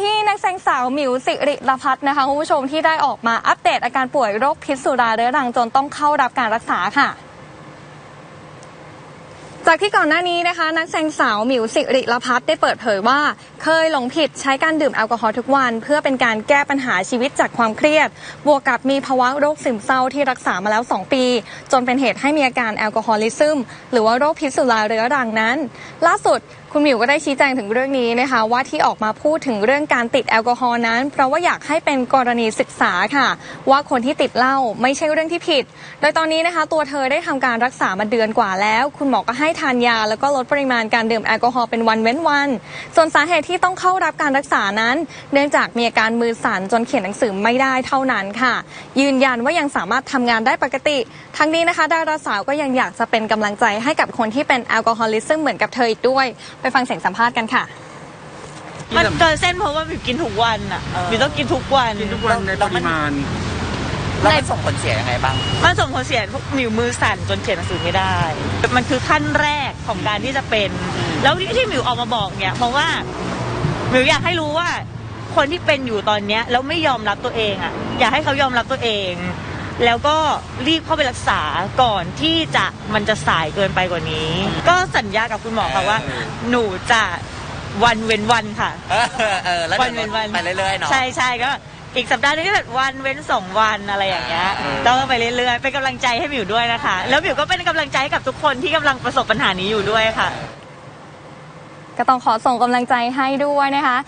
ที่นักแสดงสาวหมิวสิริรพัฒน์นะคะคุณผู้ชมที่ได้ออกมาอัปเดตอาการป่วยโรคพิษสุราเรื้อรังจนต้องเข้ารับการรักษาค่ะ จากที่ก่อนหน้านี้นะคะ นักแสดงสาวหมิวสิริลพัฒน์ได้เปิดเผยว่า เคยหลงผิดใช้การดื่มแอลกอฮอล์ทุกวัน เพื่อเป็นการแก้ปัญหาชีวิตจากความเครียด บวกกับมีภาวะโรคซึมเศร้าที่รักษามาแล้ว 2 ปี จนเป็นเหตุให้มีอาการแอลกอฮอลิซึม หรือว่าโรคพิษสุราเรื้อรังนั้น ล่าสุดคุณหมิวก็ได้ชี้แจงถึงเรื่องนี้นะคะ ว่าที่ออกมาพูดถึงเรื่องการติดแอลกอฮอล์นั้น เพราะว่าอยากให้เป็นกรณีศึกษาค่ะ ว่าคนที่ติดเหล้าไม่ใช่เรื่องที่ผิด โดยตอนนี้นะคะ ตัวเธอได้ทำการรักษามาเดือนกว่าแล้ว คุณหมอก็ให้ทานยา แล้วก็ลดปริมาณการดื่มแอลกอฮอล์เป็นวันเว้นวัน ส่วนสาเหตุที่ต้องเข้ารับการรักษานั้น เนื่องจากมีอาการมือสั่นจนเขียนหนังสือไม่ได้เท่านั้นค่ะ ยืนยันว่ายังสามารถทำงานได้ปกติ ทั้งนี้นะคะดาราสาวก็ยังอยากจะเป็นกำลังใจให้กับคนที่เป็นแอลกอฮอลิซึมเหมือนกับเธออีกด้วย ไปฟังเสียงสัมภาษณ์กันค่ะมันเกินเส้นเพราะว่าบิวกินทุกวันอะเออบิวต้องกินทุกวันกินทุกวันในปริมาณ แล้วมันส่งผลเสียยังไงบ้าง มันส่งผลเสียพวกมิวมือสั่นจนเขียนหนังสือไม่ได้ มันคือขั้นแรกของการที่จะเป็น แล้วที่ที่มิวออกมาบอกเนี่ยเพราะว่ามิวอยากให้รู้ว่า คนที่เป็นอยู่ตอนเนี้ยแล้วไม่ยอมรับตัวเองอะ อยากให้เขายอมรับตัวเอง แล้วก็รีบเข้าไปรักษาก่อนที่จะมันจะสายเกินไปกว่านี้ ก็สัญญากับคุณหมอค่ะว่า หนูจะวันเว้นวันค่ะ เออเออแล้ววันเดี๋เว้ยนววันไปเรื่อยๆเนาะใช่ใช่ก็ อีกสัปดาห์นึงก็แบบวันเว้นสองวันอะไรอย่างเงี้ยเออต้องไปเรื่อยๆเป็นกำลังใจให้หมิวด้วยนะคะ แล้วหมิวก็เป็นกำลังใจให้กับทุกคนที่กำลังประสบปัญหานี้อยู่ด้วยค่ะ ก็ต้องขอส่งกำลังใจให้ด้วยนะคะ